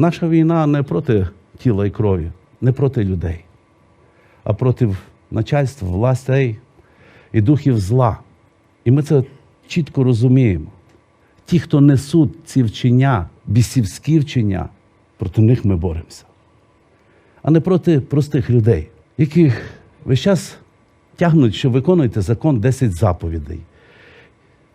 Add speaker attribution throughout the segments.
Speaker 1: Наша війна не проти тіла і крові, не проти людей, а проти начальства, властей і духів зла. І ми це чітко розуміємо. Ті, хто несуть ці вчення, бісівські вчення, проти них ми боремося. А не проти простих людей, яких весь час тягнуть, що виконуєте закон 10 заповідей.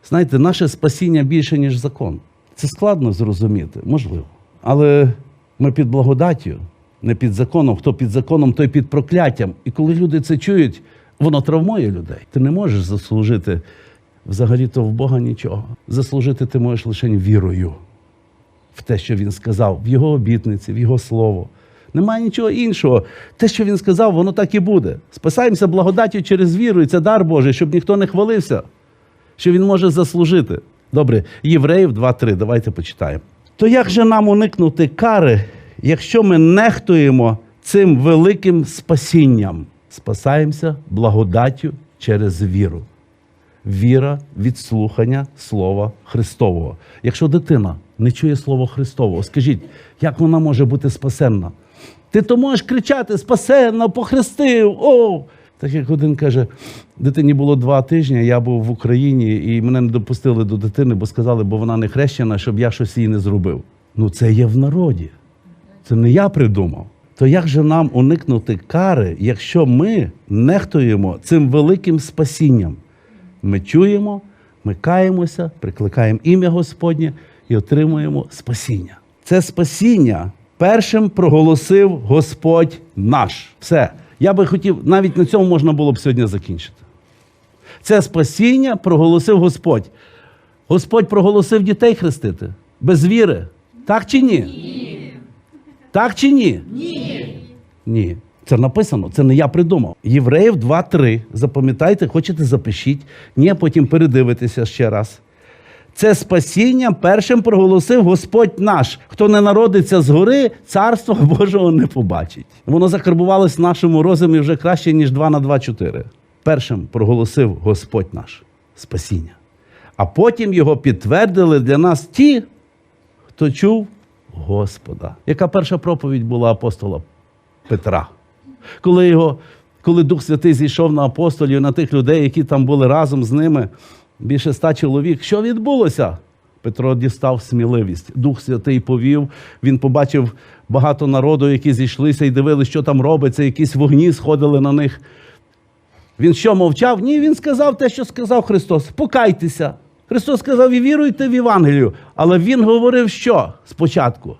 Speaker 1: Знаєте, наше спасіння більше, ніж закон. Це складно зрозуміти, можливо. Але ми під благодаттю, не під законом. Хто під законом, той під прокляттям. І коли люди це чують, воно травмує людей. Ти не можеш заслужити взагалі-то в Бога нічого. Заслужити ти можеш лише вірою в те, що він сказав, в його обітниці, в його слово. Немає нічого іншого. Те, що він сказав, воно так і буде. Спасаємося благодаттю через віру, і це дар Божий, щоб ніхто не хвалився, що він може заслужити. Добре, Євреїв 2.3, давайте почитаємо. То як же нам уникнути кари, якщо ми нехтуємо цим великим спасінням? Спасаємося благодаттю через віру. Віра від слухання Слова Христового. Якщо дитина не чує Слово Христового, скажіть, як вона може бути спасенна? Ти то можеш кричати спасенна, похрестив. О! Так як один каже, дитині було два тижні, я був в Україні і мене не допустили до дитини, бо сказали, бо вона не хрещена, щоб я щось їй не зробив. Ну це є в народі. Це не я придумав. То як же нам уникнути кари, якщо ми нехтуємо цим великим спасінням? Ми чуємо, ми каємося, прикликаємо ім'я Господнє і отримуємо спасіння. Це спасіння першим проголосив Господь наш. Все. Я би хотів, навіть на цьому можна було б сьогодні закінчити. Це спасіння проголосив Господь. Господь проголосив дітей хрестити без віри. Так чи ні? Ні. Так чи ні? Ні. Ні. Це написано, це не я придумав. Євреїв 2.3. Запам'ятайте, хочете, запишіть. Ні, потім передивитеся ще раз. Це спасіння першим проголосив Господь наш. Хто не народиться згори, царства Божого не побачить. Воно закарбувалось в нашому розумі вже краще, ніж 2 на 2, 4. Першим проголосив Господь наш спасіння. А потім його підтвердили для нас ті, хто чув Господа. Яка перша проповідь була апостола Петра? Коли його, коли Дух Святий зійшов на апостолів, на тих людей, які там були разом з ними, більше ста чоловік, що відбулося? Петро дістав сміливість. Дух Святий повів. Він побачив багато народу, які зійшлися і дивилися, що там робиться, якісь вогні сходили на них. Він що мовчав? Ні, він сказав те, що сказав Христос. Покайтеся. Христос сказав, і віруйте в Євангелію. Але Він говорив, що спочатку?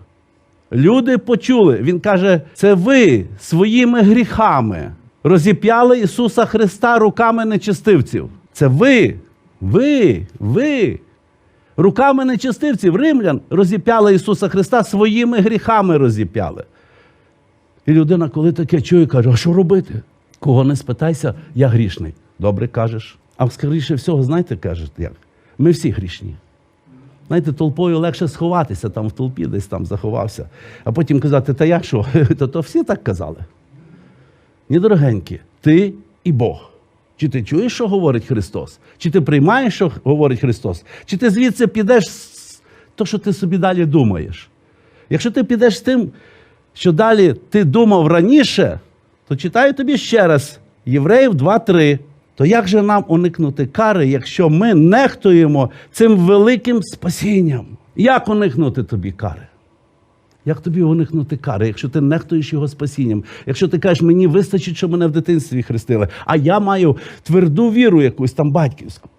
Speaker 1: Люди почули. Він каже: це ви своїми гріхами розіп'яли Ісуса Христа руками нечистивців. Це ви, ви, ви. Руками нечистивців, римлян, розіп'яли Ісуса Христа своїми гріхами розіп'яли. І людина, коли таке чує, каже: а що робити? Кого не спитайся, я грішний. Добре кажеш. А скоріше всього, знаєте, кажуть, як? Ми всі грішні. Знаєте, толпою легше сховатися там в толпі, десь там заховався. А потім казати, та я що? То, всі так казали. Ні, дорогенькі, ти і Бог. Чи ти чуєш, що говорить Христос? Чи ти приймаєш, що говорить Христос? Чи ти звідси підеш з то, що ти собі далі думаєш? Якщо ти підеш з тим, що далі ти думав раніше, то читаю тобі ще раз Євреїв 2.3. То як же нам уникнути кари, якщо ми нехтуємо цим великим спасінням? Як уникнути тобі кари? Як тобі уникнути кари, якщо ти нехтуєш його спасінням? Якщо ти кажеш, мені вистачить, що мене в дитинстві хрестили, а я маю тверду віру якусь там батьківську.